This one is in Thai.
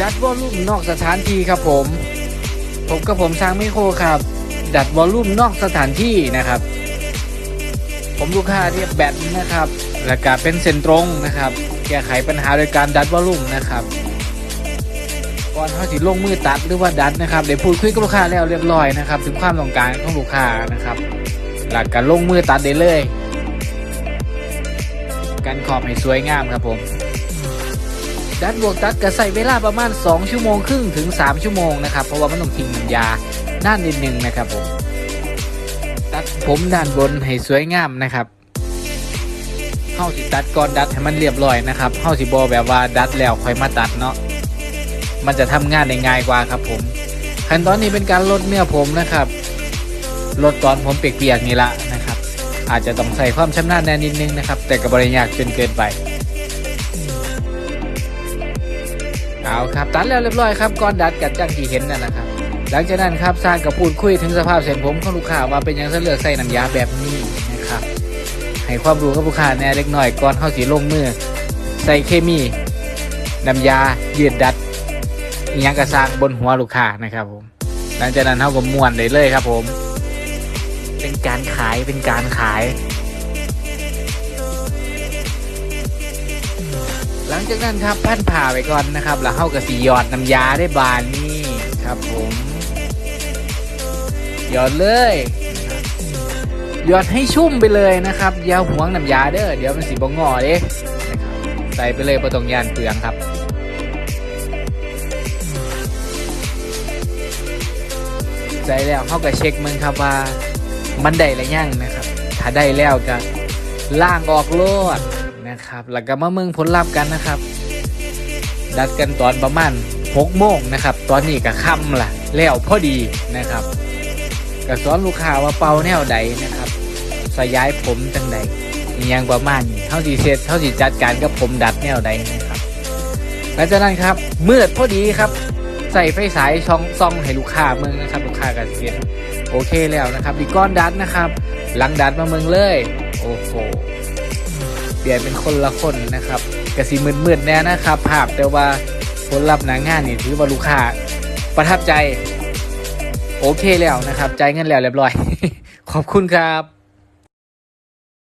ดัดวอลลุ่มนอกสถานที่ครับผม ผมกับผมสร้างไมโครครับ ดัดวอลลุ่มนอกสถานที่นะครับ ผมลูกค้าเรียบแบตนะครับ และก็เป็นเส้นตรงนะครับ แก้ไขปัญหาโดยการดัดวอลลุ่มนะครับก่อนเขาสิลงมือตัดหรือว่าดัดนะครับเดี๋ยวพูดคุยกับลูกค้าแล้วเรียบร้อยนะครับ ถึงความต้องการของลูกค้านะครับ หลักการลงมือตัดได้เลยการขอบให้สวยงามครับผม ดัดบวกตัดก็ใส่เวลาประมาณ 2 ชั่วโมงครึ่งถึง 3 ชั่วโมงนะครับเพราะว่ามันต้องทิ้งน้ำยาด้านนิดนึงนะครับผมตัดผมด้านบนให้สวยงามนะครับเฮาสิตัดก่อนดัดให้มันเรียบร้อยนะครับเฮาสิบอแบบว่าดัดแล้วค่อยมาตัดเนาะมันจะทำงานได้ง่ายกว่าครับผมขั้นตอนนี้เป็นการลดเนื้อผมนะครับลดตอนผมเปียกๆนี่ละนะครับ อาจจะต้องใส่ความชำนาญแน่นิดนึงนะครับ แต่กับบริยากจนเกินไป เอาครับตัดแล้วเรียบร้อยครับก้อนดัดกัดจังที่เห็นนั่นนะครับ หลังจากนั้นครับสร้างกับพูดคุยถึงสภาพเส้นผมของลูกค้าว่าเป็นยังเสลือกใส่น้ำยาแบบนี้นะครับให้ความรู้กับลูกค้าแน่เล็กน้อยก่อนเข้าสีลงมือ ใส่เคมีน้ำยายืดดัดอิหยังกระซังบนหัวลูกค้านะครับผมหลังจากนั้นเขาก็ม้วนได้เลยครับผม เป็นการขายเป็นการขาย งจากนั้นครับพันผ่าไปก่อนนะครับ แล้วเข้ากับสีหยอดน้ำยาได้บานนี่ครับผมหยอดเลยหยอดให้ชุ่มไปเลยนะครับอย่าหวงน้ำยาเด้อเดี๋ยวมันสีบงอเด้ใส่ไปเลยประตงยานเปลืองครับใส่แล้วเขาก็เช็คมึงครับว่ามันได้หรือยังนะครับ ถ้าได้แล้วก็ล่างออกโลด นะครับ แล้วก็มาเมืองผลลัพธ์กันนะครับ ดัดกันตอนประมาณ6โมงนะครับ ตอนนี้ก็ค่ำละแล้วพอดีนะครับก็สอนลูกค้าว่าเป่าแนวใดนะครับ สยายผมจังใดอหยังประมาณนี้เท่าสีเสร็จเท่าสีจัดการกับผมดัดแนวใดนะครับหลังจากนั้นครับมืดพอดีครับ ใส่ไฟฉายช่องซ่องให้ลูกค้าเมืองนะครับ ลูกค้ากันเสียนโอเคแล้วนะครับดีก้อนดัดนะครับ หลังดัดมาเมืองเลย โอ้โห เปลี่ยนเป็นคนละคนนะครับกระสีมืดๆแน่นะครับ ภาพแต่ว่าผลลัพธ์หนังงานนี่ถือว่าลูกค้าประทับใจ โอเคแล้วนะครับใจายเงินแล้วเรียบร้อย ขอบคุณครับ